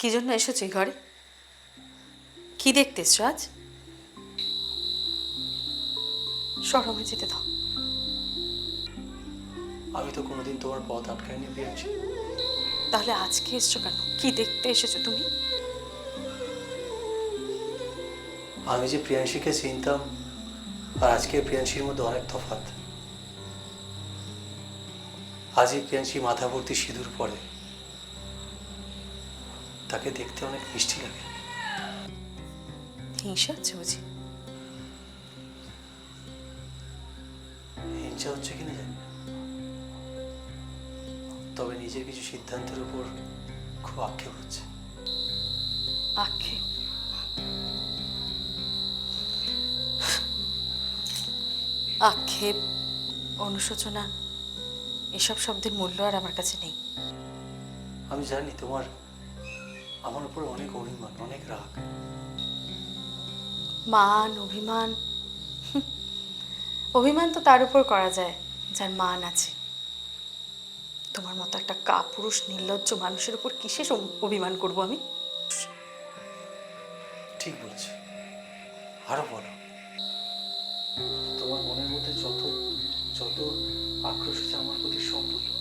কি জন্য এসেছ এই ঘরে? কি দেখতে এসছো আজ সরমে যেতে দাও। আমি তো কোনোদিন তোমার পথ আটকাইনি প্রিয়াংশী। তাহলে আজকে এসছো কেন? কি দেখতে এসেছ তুমি? আমি যে প্রিয়াংশীকে চিনতাম আর আজকে প্রিয়াংশীর মধ্যে অনেক তফাৎ। আজই প্রিয়াংশী মাথা ভর্তি সিঁদুর পরে। তাকে দেখতে অনেক মিষ্টি লাগে। হিংসা হচ্ছে বুঝি। হিংসা হচ্ছে কিনা জানি তবে নিজের কিছু সিদ্ধান্তের উপর খুব আক্ষেপ হচ্ছে। আক্ষেপ? আক্ষেপ অনুশোচনা এসব শব্দের মূল্য আর আমার কাছে নেই। আমি জানি তোমার আমার উপর অনেক অভিমান অনেক রাগ। মান অভিমান অভিমান তো তার উপর করা যায় যার মান আছে। তোমার মতো একটা কাপুরুষ নির্লজ্জ মানুষের উপর কিসে অভিমান করব আমি? ঠিক বলেছ। আরও বলো। তোমার মনের মধ্যে যত যত আক্রোশ আছে আমার প্রতি সব বলো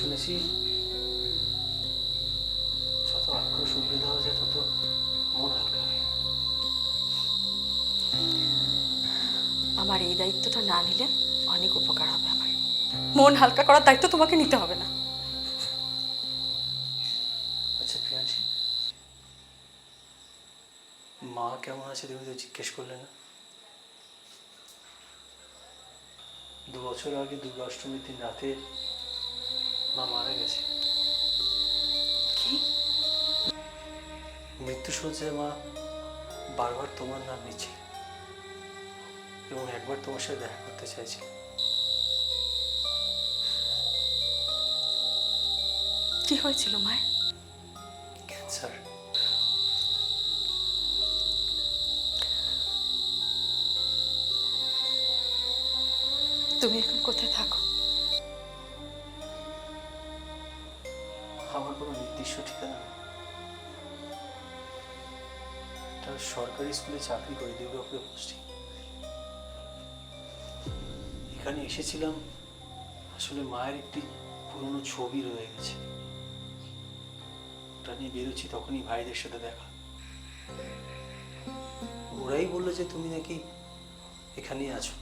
শুনেছি আমার এই দায়িত্বটা না নিলে অনেক উপকার হবে আমার। মন হালকা করার দায়িত্ব তোমাকে নিতে হবে না। আচ্ছা প্রিয়াংশী মা কেমন আছে তুমি তো জিজ্ঞেস করলে না। দু বছর আগে দুর্গাষ্টমীর দিন রাতে মা মারা গেছে। কি? মৃত্যু মৃত্যুসজ্জায় মা বারবার তোমার নাম নিচ্ছে। এবং একবার তোমার সাথে দেখা করতে চাইছি। কি হয়েছিল মায়ের? ক্যান্সার তুমি এখন কোথায় থাকো? আমার কোনো নির্দিষ্ট ঠিকানা নেই। সরকারি স্কুলে চাকরি করি দুর্গাপুরে পোস্টিং এখানে এসেছিলাম, আসলে মায়ের একটি পুরনো ছবি রয়ে গেছে। ওটা নিয়ে বেরোচ্ছি, তখনই ভাইদের সাথে দেখা। ওরাই বলল যে তুমি নাকি এখানেই আছো।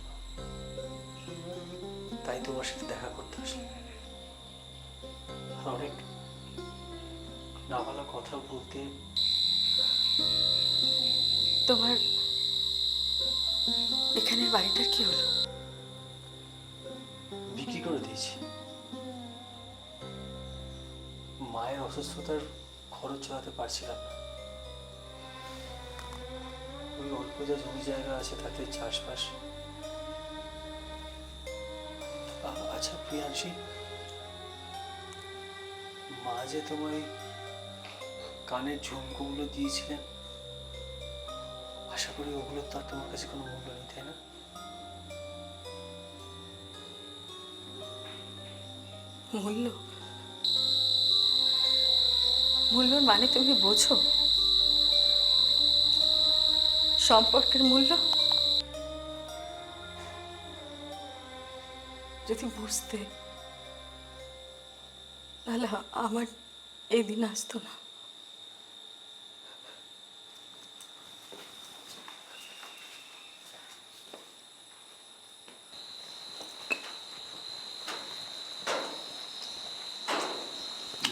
তাই তোমার সাথে দেখা করতে আসলাম। আর অনেক নাবালা কথা বলতে তোমার এখানের বাড়িটার কি হলো? দিয়েছি। মায়ের অসুস্থতার খরচ চালাতে পারছিলাম না। ওই অল্প যা জমি জায়গা আছে তাতে চাষবাস। আচ্ছা প্রিয়াংশী, মা যে তোমায় কানের ঝুমকোগুলো দিয়েছিলেন, আশা করি ওগুলো তো আর তোমার কাছে কোনো মূল্য নেই, তাই না? মূল্য। মূল্যর মানে তুমি বোঝো। সম্পর্কের মূল্য। যদি বুঝতে, তাহলে আমার এদিন দিন আসতো না।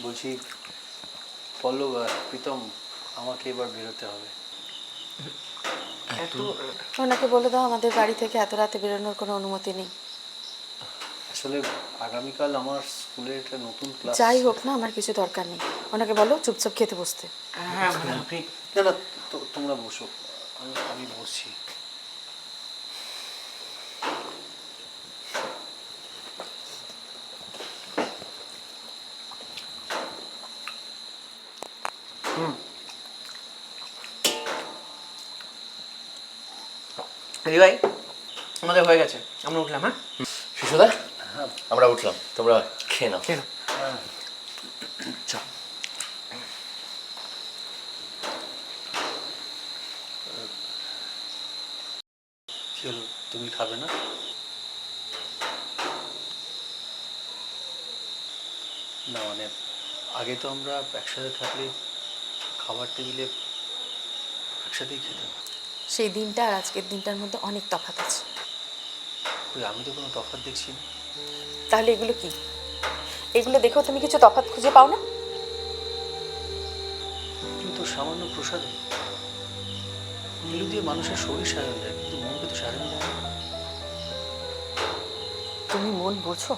বলছি পল্লব আর প্রীতম আমাকে এবার বেরোতে হবে। ওনাকে বলে দাও আমাদের বাড়ি থেকে এত রাতে বেরোনোর কোনো অনুমতি নেই। আসলে আগামীকাল আমার স্কুলে একটা নতুন ক্লাস যাই হোক না আমার কিছু দরকার নেই। ওনাকে বলো চুপচাপ খেতে বসতে। হ্যাঁ আপনি না না তো- তোমরা বসো। আমি আমি বসছি। দিদি ভাই আমাদের হয়ে গেছে। আমরা উঠলাম হ্যাঁ? শিশুদা হ্যাঁ। আমরা উঠলাম। তোমরা খেয়ে নাও। খেয়ে নাও। হ্যাঁ। তুমি খাবে না? না মানে আগে তো আমরা একসাথে থাকলে খাবার টেবিলে একসাথেই খেতাম। সেই দিনটা আর আজকের দিনটার মধ্যে অনেক তফাৎ আছে। আমি তো কোনো তফাৎ দেখছি না। তাহলে এগুলো কি? এগুলো দেখো তুমি কিছু তফাৎ খুঁজে পাও না? তো সামান্য প্রসাদ এগুলো দিয়ে মানুষের শরীর সাজানো যায় কিন্তু মনকে তো সাজানো যায় তুমি মন বোঝো?